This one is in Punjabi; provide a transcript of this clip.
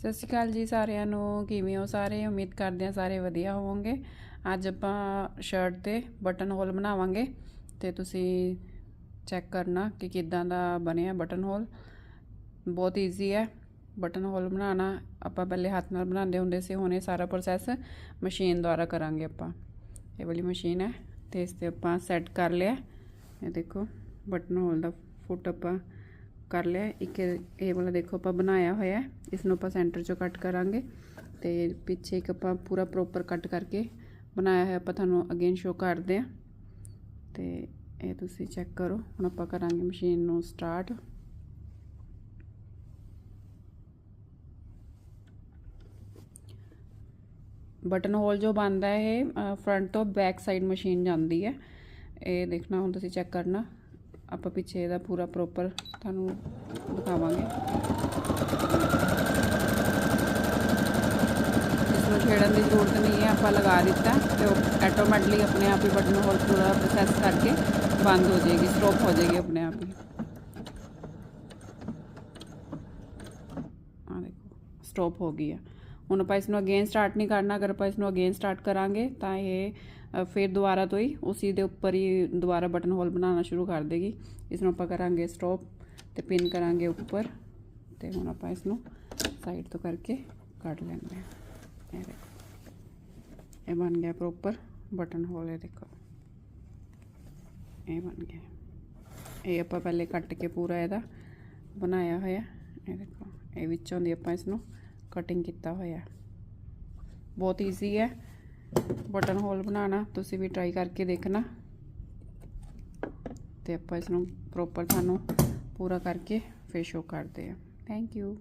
ਸਤਿ ਸ਼੍ਰੀ ਅਕਾਲ ਜੀ ਸਾਰਿਆਂ ਨੂੰ, ਕਿਵੇਂ ਹੋ ਸਾਰੇ? ਉਮੀਦ ਕਰਦੇ ਹਾਂ ਸਾਰੇ ਵਧੀਆ ਹੋਵੋਗੇ। ਅੱਜ ਆਪਾਂ ਸ਼ਰਟ ਤੇ ਬਟਨ ਹੋਲ ਬਣਾਵਾਂਗੇ ਤੇ ਤੁਸੀਂ ਚੈੱਕ ਕਰਨਾ ਕਿ ਕਿੱਦਾਂ ਦਾ ਬਣਿਆ ਬਟਨ ਹੋਲ ਬਹੁਤ ਈਜ਼ੀ ਹੈ। ਬਟਨ ਹੋਲ ਬਣਾਉਣਾ, ਆਪਾਂ ਪਹਿਲੇ ਹੱਥ ਨਾਲ ਬਣਾਉਂਦੇ ਹੁੰਦੇ ਸੀ, ਹੁਣ ਇਹ ਸਾਰਾ ਪ੍ਰੋਸੈਸ ਮਸ਼ੀਨ ਦੁਆਰਾ ਕਰਾਂਗੇ ਆਪਾਂ। ਇਹ ਵਾਲੀ ਮਸ਼ੀਨ ਹੈ ਤੇ ਇਸ ਤੇ ਆਪਾਂ ਸੈੱਟ ਕਰ ਲਿਆ। ਇਹ ਦੇਖੋ ਬਟਨ ਹੋਲ ਦਾ ਫੁੱਟ ਆਪਾਂ ਕਰ ਲਿਆ। ਇੱਕ ਇਹ ਵਾਲਾ ਦੇਖੋ ਆਪਾਂ ਬਣਾਇਆ ਹੋਇਆ ਇਸ ਨੂੰ ਆਪਾਂ ਸੈਂਟਰ ਚੋਂ ਕੱਟ ਕਰਾਂਗੇ। ਤੇ ਪਿੱਛੇ ਇੱਕ ਆਪਾਂ ਪੂਰਾ ਪ੍ਰੋਪਰ ਕੱਟ ਕਰਕੇ ਬਣਾਇਆ ਹੋਇਆ ਆਪਾਂ ਤੁਹਾਨੂੰ ਅਗੇਨ ਸ਼ੋ ਕਰਦੇ ਆ ਤੇ ਇਹ ਤੁਸੀਂ ਚੈੱਕ ਕਰੋ। ਹੁਣ ਆਪਾਂ ਕਰਾਂਗੇ ਮਸ਼ੀਨ ਨੂੰ ਸਟਾਰਟ ਬਟਨ ਹੋਲ ਜੋ ਬਣਦਾ ਹੈ, ਇਹ ਫਰੰਟ ਤੋਂ ਬੈਕ ਸਾਈਡ ਮਸ਼ੀਨ ਜਾਂਦੀ ਹੈ। ਇਹ ਦੇਖਣਾ, ਹੁਣ ਤੁਸੀਂ ਚੈੱਕ ਕਰਨਾ। ਆਪਾਂ ਪਿੱਛੇ ਇਹਦਾ ਪੂਰਾ ਪ੍ਰੋਪਰ ਤੁਹਾਨੂੰ ਦਿਖਾਵਾਂਗੇ। ਇਸ ਨੂੰ ਛੇੜਨ ਦੀ ਜ਼ਰੂਰਤ ਨਹੀਂ ਹੈ, ਆਪਾਂ ਲਗਾ ਦਿੱਤਾ ਤੇ ਉਹ ਆਟੋਮੈਟਿਕਲੀ ਆਪਣੇ ਆਪ ਹੀ ਬਟਨ ਹੋਲ ਪੂਰਾ ਪ੍ਰੋਸੈਸ ਕਰਕੇ ਬੰਦ ਹੋ ਜਾਏਗੀ ਸਟਾਪ ਹੋ ਜਾਏਗੀ ਆਪਣੇ ਆਪ ਹੀ। ਆ ਦੇਖੋ ਸਟਾਪ ਹੋ ਗਈ ਹੈ ਹੁਣ ਆਪਾਂ ਇਸ ਨੂੰ ਅਗੇਨ ਸਟਾਰਟ ਨਹੀਂ ਕਰਨਾ ਅਗਰ ਆਪਾਂ ਇਸ ਨੂੰ ਅਗੇਨ ਸਟਾਰਟ ਕਰਾਂਗੇ ਤਾਂ ਇਹ ਅ, ਫਿਰ ਦੁਬਾਰਾ ਤੋਂ ਹੀ ਉਸੇ ਦੇ ਉੱਪਰ ਹੀ ਦੁਬਾਰਾ ਬਟਨ ਹੋਲ ਬਣਾਉਣਾ ਸ਼ੁਰੂ ਕਰ ਦੇਗੀ ਇਸ ਨੂੰ ਆਪਾਂ ਕਰਾਂਗੇ ਸਟਾਪ ਤੇ ਪਿਨ ਕਰਾਂਗੇ ਉੱਪਰ ਤੇ ਹੁਣ ਆਪਾਂ ਇਸ ਨੂੰ ਸਾਈਡ ਤੋਂ ਕਰਕੇ ਕੱਢ ਲੈਂਦੇ ਹਾਂ ਇਹ ਦੇਖੋ ਇਹ ਬਣ ਗਿਆ ਪ੍ਰੋਪਰ ਬਟਨ ਹੋਲ ਇਹ ਦੇਖੋ ਇਹ ਬਣ ਗਿਆ ਇਹ ਆਪਾਂ ਪਹਿਲੇ ਕੱਟ ਕੇ ਪੂਰਾ ਇਹਦਾ ਬਣਾਇਆ ਹੋਇਆ ਇਹ ਦੇਖੋ ਇਹ ਵਿੱਚੋਂ ਦੀ ਆਪਾਂ ਇਸ ਨੂੰ ਕਟਿੰਗ ਕੀਤਾ ਹੋਇਆ ਬਹੁਤ ਈਜ਼ੀ ਹੈ। ਬਟਨ ਹੋਲ ਬਣਾਉਣਾ, ਤੁਸੀਂ ਵੀ ਟਰਾਈ ਕਰਕੇ ਦੇਖਣਾ। ਤੇ ਆਪਾਂ ਇਸ ਨੂੰ ਪ੍ਰੋਪਰ ਤੁਹਾਨੂੰ ਪੂਰਾ ਕਰਕੇ ਫੇਸ਼ੋ ਕਰਦੇ ਆ ਥੈਂਕ ਯੂ